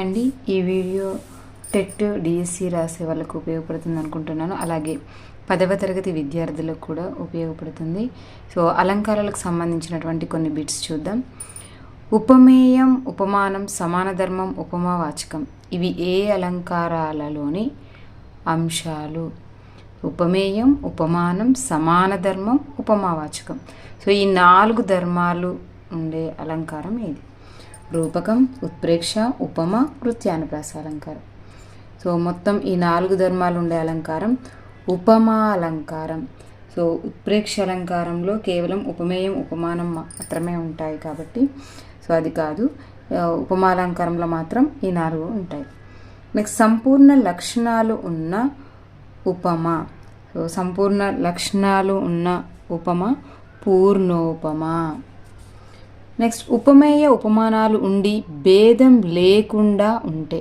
అండి ఈ video TET DSC రాసే వాళ్ళకు ఉపయోగపడుతుంది అనుకుంటున్నాను. అలాగే పదవ తరగతి విద్యార్థులకు కూడా ఉపయోగపడుతుంది. సో అలంకారాలకు సంబంధించినటువంటి కొన్ని బిట్స్ చూద్దాం. ఉపమేయం ఉపమానం సమాన ధర్మం ఉపమావాచకం ఇవి ఏ అలంకారాలలోని అంశాలు? ఉపమేయం ఉపమానం సమాన ధర్మం ఉపమావాచకం సో ఈ నాలుగు ధర్మాలు ఉండే అలంకారం ఏది రూపకం ఉత్ప్రేక్ష ఉపమ కృత్యానుప్రాస అలంకారం. సో మొత్తం ఈ నాలుగు ధర్మాలు ఉండే అలంకారం ఉపమా అలంకారం సో ఉత్ప్రేక్ష అలంకారంలో కేవలం ఉపమేయం ఉపమానం మాత్రమే ఉంటాయి కాబట్టి సో అది కాదు. ఉపమాలంకారంలో ఉపమా అలంకారంలో మాత్రం ఈ నాలుగు ఉంటాయి. నెక్స్ట్ సంపూర్ణ లక్షణాలు ఉన్న ఉపమా. సో సంపూర్ణ లక్షణాలు ఉన్న ఉపమ పూర్ణోపమ. నెక్స్ట్ ఉపమేయ ఉపమానాలు ఉండి భేదం లేకుండా ఉంటే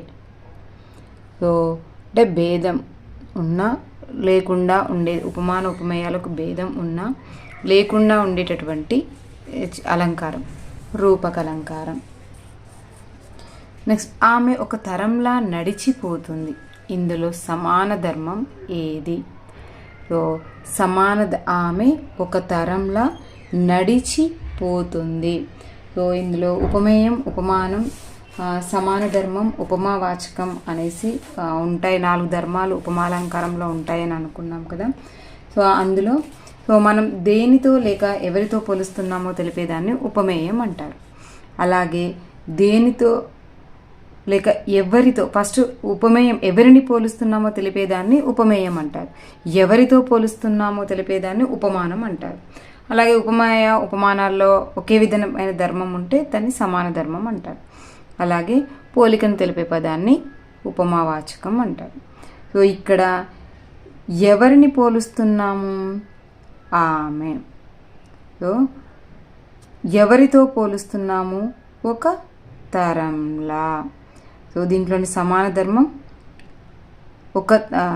సో అంటే భేదం ఉన్నా లేకుండా ఉండే ఉపమాన ఉపమేయాలకు భేదం ఉన్నా లేకుండా ఉండేటటువంటి అలంకారం రూపక అలంకారం నెక్స్ట్ ఆమె ఒక తరంలా నడిచిపోతుంది ఇందులో సమాన ధర్మం ఏది సో సమాన ఆమె ఒక తరంలా నడిచి పోతుంది. సో ఇందులో ఉపమేయం ఉపమానం సమాన ధర్మం ఉపమావాచకం అనేసి ఉంటాయి. నాలుగు ధర్మాలు ఉపమాలంకారంలో ఉంటాయని అనుకున్నాం కదా. సో అందులో సో మనం దేనితో లేక ఎవరితో పోలుస్తున్నామో తెలిపేదాన్ని ఉపమేయం అంటారు. అలాగే దేనితో లేక ఎవరితో ఫస్ట్ ఉపమేయం ఎవరిని పోలుస్తున్నామో తెలిపేదాన్ని ఉపమేయం అంటారు. ఎవరితో పోలుస్తున్నామో తెలిపేదాన్ని ఉపమానం అంటారు. అలాగే ఉపమాయ ఉపమానాల్లో ఒకే విధమైన ధర్మం ఉంటే దాన్ని సమాన ధర్మం అంటారు. అలాగే పోలికను తెలిపే పదాన్ని ఉపమావాచకం అంటారు. సో ఇక్కడ ఎవరిని పోలుస్తున్నాము? ఆమె. సో ఎవరితో పోలుస్తున్నాము? ఒక తరంలా. సో దీంట్లోని సమాన ధర్మం ఒక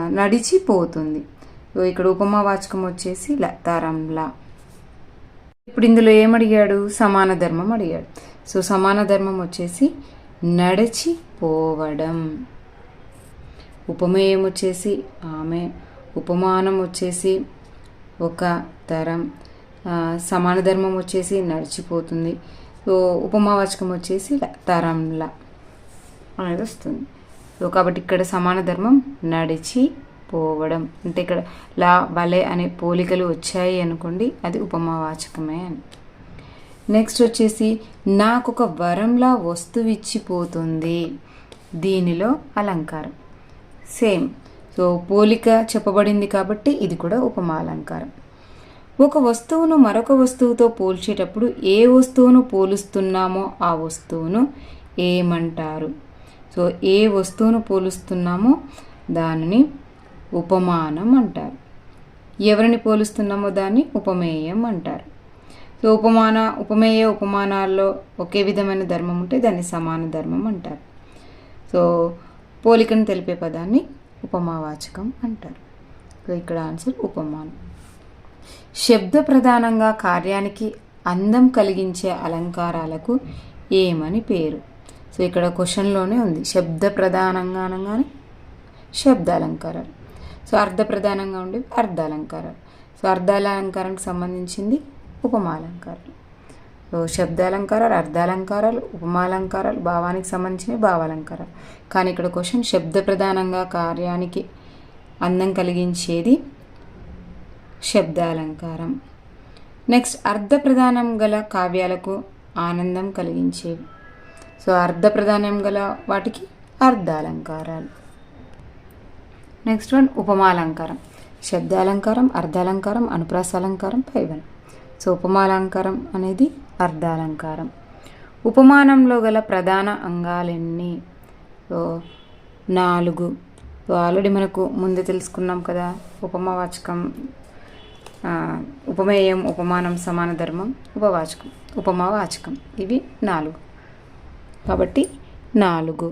నడిచిపోతుంది. సో ఇక్కడ ఉపమావాచకం వచ్చేసి ల తరంలా. ఇప్పుడు ఇందులో ఏమడిగాడు? సమాన ధర్మం అడిగాడు. సో సమాన ధర్మం వచ్చేసి నడిచిపోవడం ఉపమేయం వచ్చేసి ఆమె. ఉపమానం వచ్చేసి ఒక తరం. సమాన ధర్మం వచ్చేసి నడిచిపోతుంది. సో ఉపమావాచకం వచ్చేసి తరంలా అనేది వస్తుంది. సో కాబట్టి ఇక్కడ సమాన ధర్మం నడిచి పోవడం. అంటే ఇక్కడ లా వలె అనే పోలికలు వచ్చాయి అనుకోండి అది ఉపమావాచకమే అని. నెక్స్ట్ వచ్చేసి నాకు ఒక వరంలా వస్తువు ఇచ్చిపోతుంది. దీనిలో అలంకారం. సేమ్. సో పోలిక చెప్పబడింది కాబట్టి ఇది కూడా ఉపమా అలంకారం ఒక వస్తువును మరొక వస్తువుతో పోల్చేటప్పుడు ఏ వస్తువును పోలుస్తున్నామో ఆ వస్తువును ఏమంటారు? సో ఏ వస్తువును పోలుస్తున్నామో దానిని ఉపమానం అంటారు. ఎవరిని పోలుస్తున్నామో దాన్ని ఉపమేయం అంటారు. సో ఉపమాన ఉపమేయ ఉపమానాల్లో ఒకే విధమైన ధర్మం ఉంటే దాన్ని సమాన ధర్మం అంటారు. సో పోలికను తెలిపే పదాన్ని ఉపమావాచకం అంటారు. సో ఇక్కడ ఆన్సర్ ఉపమానం. శబ్ద ప్రధానంగా కార్యానికి అందం కలిగించే అలంకారాలకు ఏమని పేరు? సో ఇక్కడ క్వశ్చన్లోనే ఉంది. శబ్ద ప్రధానంగా అనగానే శబ్ద అలంకారాలు సో అర్ధ ప్రధానంగా ఉండేవి అర్ధాలంకారాలు సో అర్ధాలంకారానికి సంబంధించింది ఉపమాలంకారాలు. సో శబ్దాలంకారాలు అర్ధాలంకారాలు ఉపమాలంకారాలు భావానికి సంబంధించినవి భావాలంకారాలు. కానీ ఇక్కడ క్వశ్చన్ శబ్ద ప్రధానంగా కార్యానికి అందం కలిగించేది శబ్దాలంకారం. నెక్స్ట్ అర్ధ ప్రధానం గల కావ్యాలకు ఆనందం కలిగించేవి. సో అర్ధ ప్రధానం గల వాటికి అర్ధాలంకారాలు నెక్స్ట్ వన్ ఉపమాలంకారం శబ్దాలంకారం అర్ధాలంకారం అనుప్రాసాలంకారం పైవన్ సో ఉపమాలంకారం అనేది అర్ధాలంకారం ఉపమానంలో గల ప్రధాన అంగాలన్నీ? సో నాలుగు. సో ఆల్రెడీ మనకు ముందే తెలుసుకున్నాం కదా ఉపమావాచకం ఉపమేయం ఉపమానం సమాన ధర్మం ఉపవాచకం ఉపమావాచకం. ఇవి నాలుగు. కాబట్టి నాలుగు.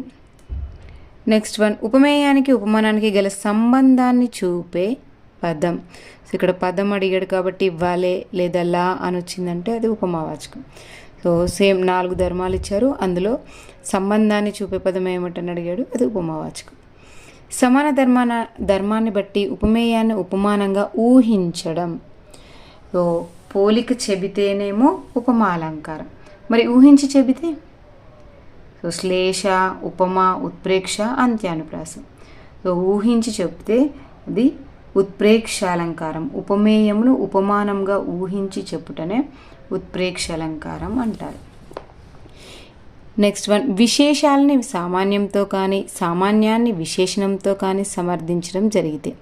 నెక్స్ట్ వన్ ఉపమేయానికి ఉపమానానికి గల సంబంధాన్ని చూపే పదం. సో ఇక్కడ పదం అడిగాడు కాబట్టి ఇవ్వాలి లేదా లా అని వచ్చిందంటే అది ఉపమావాచకం. సో సో సేమ్ నాలుగు ధర్మాలు ఇచ్చారు. అందులో సంబంధాన్ని చూపే పదం ఏమిటని అడిగాడు. అది ఉపమావాచకం. సమాన ధర్మాన ధర్మాన్ని బట్టి ఉపమేయాన్ని ఉపమానంగా ఊహించడం. సో పోలిక చెబితేనేమో ఉపమాలంకారం. మరి ఊహించి చెబితే? సో శ్లేష ఉపమ ఉత్ప్రేక్ష అంత్యానుప్రాసం సో ఊహించి చెప్తే అది ఉత్ప్రేక్షాలంకారం. ఉపమేయమును ఉపమానంగా ఊహించి చెప్పుటనే ఉత్ప్రేక్షాలంకారం అంటారు. నెక్స్ట్ వన్ విశేషాలని సామాన్యంతో కానీ సామాన్యాన్ని విశేషణంతో కానీ సమర్థించడం జరిగితే.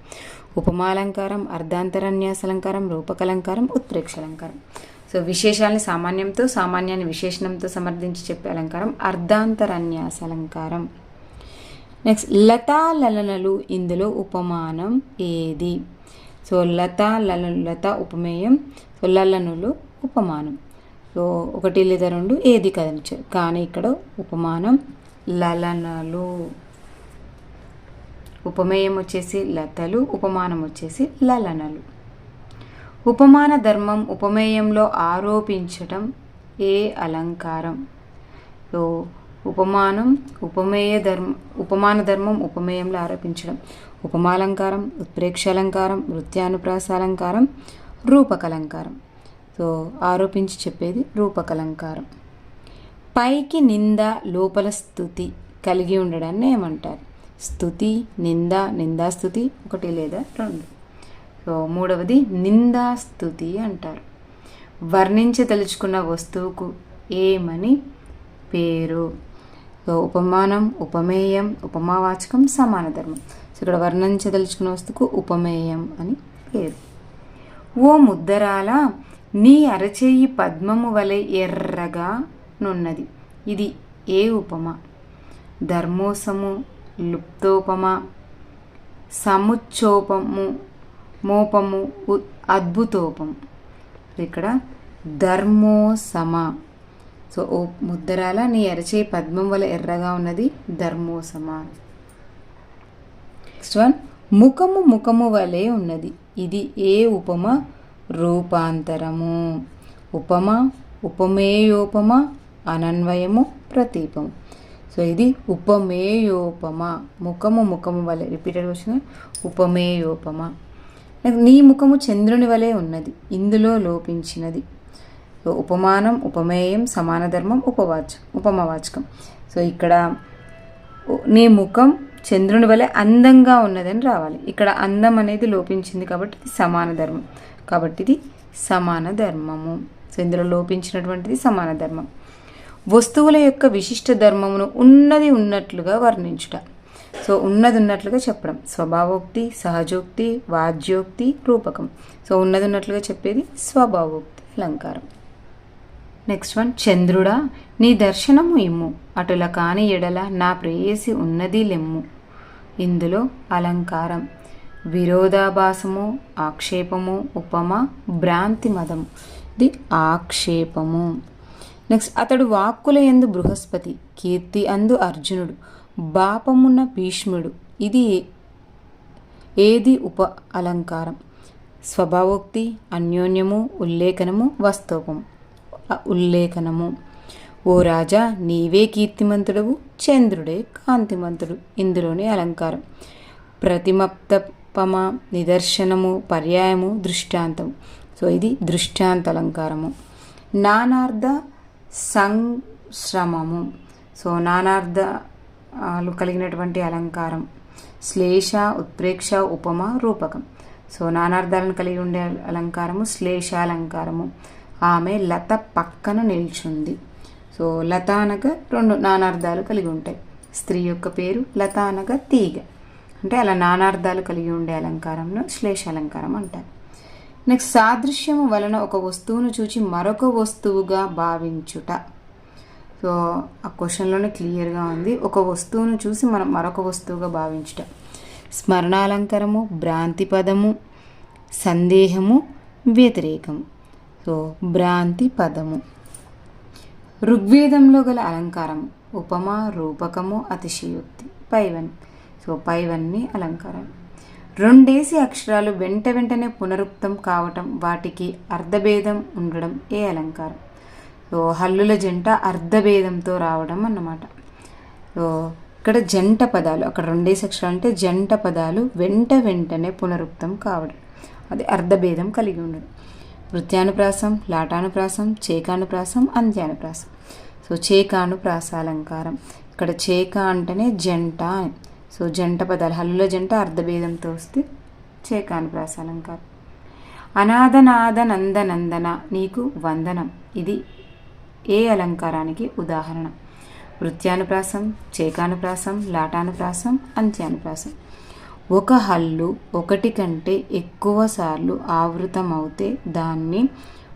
ఉపమాలంకారం అర్ధాంతరన్యాసలంకారం రూపకలంకారం ఉత్ప్రేక్షాలంకారం. సో విశేషాలని సామాన్యంతో సామాన్యాన్ని విశేషణంతో సమర్థించి చెప్పే అలంకారం అర్ధాంతరన్యాస అలంకారం. నెక్స్ట్ లతా లలనలు ఇందులో ఉపమానం ఏది? సో లతా లల లత ఉపమేయం సో లలనులు ఉపమానం. సో ఒకటి లేదా రెండు ఏది కదిలించారు కానీ ఇక్కడ ఉపమానం లలనలు. ఉపమేయం వచ్చేసి లతలు ఉపమానం వచ్చేసి లలనలు. ఉపమాన ధర్మం ఉపమేయంలో ఆరోపించటం ఏ అలంకారం? సో ఉపమానం ఉపమేయ ధర్మ ఉపమాన ధర్మం ఉపమేయంలో ఆరోపించడం ఉపమాలంకారం ఉత్ప్రేక్షాలంకారం నృత్యానుప్రాసాలంకారం రూపకలంకారం. సో ఆరోపించి చెప్పేది రూపకలంకారం. పైకి నింద లోపల స్థుతి కలిగి ఉండడాన్ని ఏమంటారు? స్థుతి నింద నిందాస్థుతి ఒకటి లేదా రెండు. మూడవది నిందాస్తుతి అంటారు. వర్ణించదలుచుకున్న వస్తువుకు ఏమని పేరు? ఉపమానం ఉపమేయం ఉపమావాచకం సమాన ధర్మం. సో ఇక్కడ వర్ణించదలుచుకున్న వస్తువుకు ఉపమేయం అని పేరు. ఓ ముద్దరాల నీ అరచేయి పద్మము వలె ఎర్రగా నున్నది. ఇది ఏ ఉపమ? ధర్మోసము లుప్తోపమ? సముచ్చోపము మోపము అద్భుతోపం ఇక్కడ ధర్మోసమ. సో ఓ ముద్దరాల నీ ఎరచే పద్మం వల్ల ఎర్రగా ఉన్నది ధర్మోసమ. నెక్స్ట్ వన్ ముఖము ముఖము వలె ఉన్నది. ఇది ఏ ఉపమ? రూపాంతరము. ఉపమ ఉపమేయోపమ అనన్వయము ప్రతీపము. సో ఇది ఉపమేయోపమ. ముఖము ముఖము వలె. Repeated question. ఉపమేయోపమ. నీ ముఖము చంద్రుని వలె ఉన్నది. ఇందులో లోపించినది. సో ఉపమానం ఉపమేయం సమాన ధర్మం ఉపవాచ ఉపమవాచకం. సో ఇక్కడ నీ ముఖం చంద్రుని వలె అందంగా ఉన్నదని రావాలి. ఇక్కడ అందం అనేది లోపించింది కాబట్టి ఇది సమాన ధర్మం కాబట్టి ఇది సమాన ధర్మము సో ఇందులో లోపించినటువంటిది సమాన ధర్మం వస్తువుల యొక్క విశిష్ట ధర్మమును ఉన్నది ఉన్నట్లుగా వర్ణించుట. సో ఉన్నది ఉన్నట్లుగా చెప్పడం. స్వభావోక్తి సహజోక్తి వాద్యోక్తి రూపకం. సో ఉన్నది ఉన్నట్లుగా చెప్పేది స్వభావోక్తి అలంకారం. నెక్స్ట్ వన్ చంద్రుడా నీ దర్శనము ఇమ్ము. అటుల కాని ఎడల నా ప్రేయసి ఉన్నది లెమ్ము. ఇందులో అలంకారం. విరోధాభాసము ఆక్షేపము ఉపమ భ్రాంతి మదము ఇది ఆక్షేపము. నెక్స్ట్ అతడు వాక్కుల యందు బృహస్పతి కీర్తి అందు అర్జునుడు. బాపమున్న భీష్ముడు. ఇది ఏది ఉప అలంకారం? స్వభావోక్తి అన్యోన్యము ఉల్లేఖనము వస్తోపం ఉల్లేఖనము. ఓ రాజా నీవే కీర్తిమంతుడవు చంద్రుడే కాంతిమంతుడు. ఇందులోని అలంకారం. ప్రతిమప్తపమ నిదర్శనము పర్యాయము దృష్టాంతం. సో ఇది దృష్టాంత అలంకారము. నానార్థ సంశ్రమము. సో నానార్థ కలిగినటువంటి అలంకారం. శ్లేష ఉత్ప్రేక్ష ఉపమ రూపకం. సో నానార్థాలను కలిగి ఉండే అలంకారము శ్లేషాలంకారము. ఆమె లత పక్కన నిల్చుంది. సో లత అనగా రెండు నానార్థాలు కలిగి ఉంటాయి. స్త్రీ యొక్క పేరు లత అనగా తీగ. అంటే అలా నానార్థాలు కలిగి ఉండే అలంకారంను శ్లేషాలంకారం అంటారు. నెక్స్ట్ సాదృశ్యము వలన ఒక వస్తువును చూచి మరొక వస్తువుగా భావించుట. సో ఆ క్వశ్చన్లోనే క్లియర్గా ఉంది. ఒక వస్తువును చూసి మనం మరొక వస్తువుగా భావించుట. స్మరణాలంకరము భ్రాంతి పదము సందేహము వ్యతిరేకము. సో భ్రాంతి పదము. ఋగ్వేదంలో గల అలంకారం ఉపమ రూపకము అతిశయోక్తి పైవన్. సో పైవన్ని అలంకారం. రెండేసి అక్షరాలు వెంట వెంటనే పునరుక్తం కావటం వాటికి అర్ధభేదం ఉండడం ఏ అలంకారం? హల్లుల జంట అర్ధభేదంతో రావడం అన్నమాట. ఇక్కడ జంట పదాలు అక్కడ రెండే సెక్షన్ అంటే జంట పదాలు వెంట వెంటనే పునరుక్తం కావడం. అది అర్ధభేదం కలిగి ఉండడం. వృత్యానుప్రాసం లాటానుప్రాసం చేకానుప్రాసం అంత్యానుప్రాసం. సో చేకానుప్రాస అలంకారం ఇక్కడ చేక అంటేనే జంట అని. సో జంట పదాలు హల్లుల జంట అర్ధభేదంతో వస్తే చేకానుప్రాస అలంకారం అనాథనాథ నందనందన నీకు వందనం. ఇది ఏ అలంకారానికి ఉదాహరణ? వృత్యానుప్రాసం చేకానుప్రాసం లాటానుప్రాసం అంత్యానుప్రాసం. ఒక హల్లు ఒకటి కంటే ఎక్కువ సార్లు ఆవృతం అవుతే దాన్ని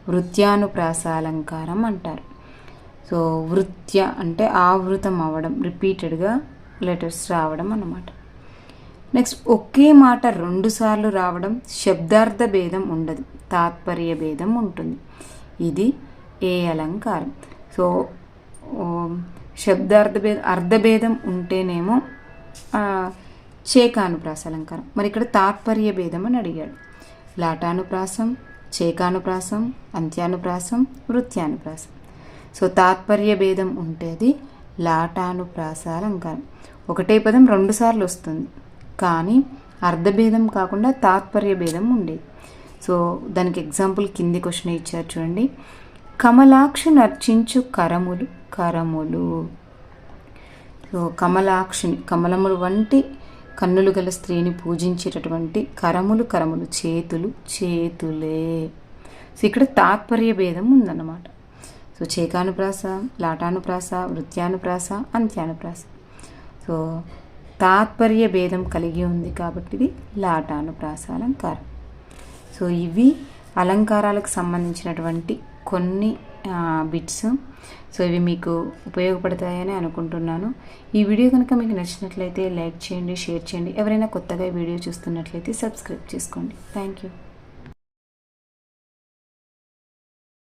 వృత్యానుప్రాస అలంకారం అంటారు. సో వృత్య అంటే ఆవృతం అవ్వడం రిపీటెడ్గా లెటర్స్ రావడం అన్నమాట. నెక్స్ట్ ఒకే మాట రెండుసార్లు రావడం శబ్దార్థ భేదం ఉండదు తాత్పర్య భేదం ఉంటుంది. ఇది ఏ అలంకారం. సో శబ్దార్థభేద అర్థభేదం ఉంటేనేమో చేకానుప్రాస అలంకారం. మరి ఇక్కడ తాత్పర్య భేదం అని అడిగాడు. లాటానుప్రాసం చేకానుప్రాసం అంత్యానుప్రాసం వృత్యానుప్రాసం. సో తాత్పర్య భేదం ఉంటేది లాటానుప్రాస అలంకారం. ఒకటే పదం రెండుసార్లు వస్తుంది. కానీ అర్ధభేదం కాకుండా తాత్పర్య భేదం ఉండేది. సో దానికి ఎగ్జాంపుల్ కింది క్వశ్చన్ ఇచ్చారు చూడండి. కమలాక్షి నర్చించు కరములు కరములు. సో కమలాక్షిని కమలములు వంటి కన్నులు గల స్త్రీని పూజించేటటువంటి కరములు కరములు చేతులు చేతులే. సో ఇక్కడ తాత్పర్య భేదం ఉందన్నమాట. సో చేకానుప్రాస లాటానుప్రాస వృత్యానుప్రాస అంత్యానుప్రాస. సో తాత్పర్య భేదం కలిగి ఉంది కాబట్టి ఇది లాటానుప్రాస అలంకారం. సో ఇవి అలంకారాలకు సంబంధించినటువంటి కొన్ని బిట్స్ సో ఇవి మీకు ఉపయోగపడతాయని అనుకుంటున్నాను. ఈ వీడియో కనుక మీకు నచ్చినట్లయితే లైక్ చేయండి షేర్ చేయండి. ఎవరైనా కొత్తగా వీడియో చూస్తున్నట్లయితే సబ్స్క్రైబ్ చేసుకోండి. Thank you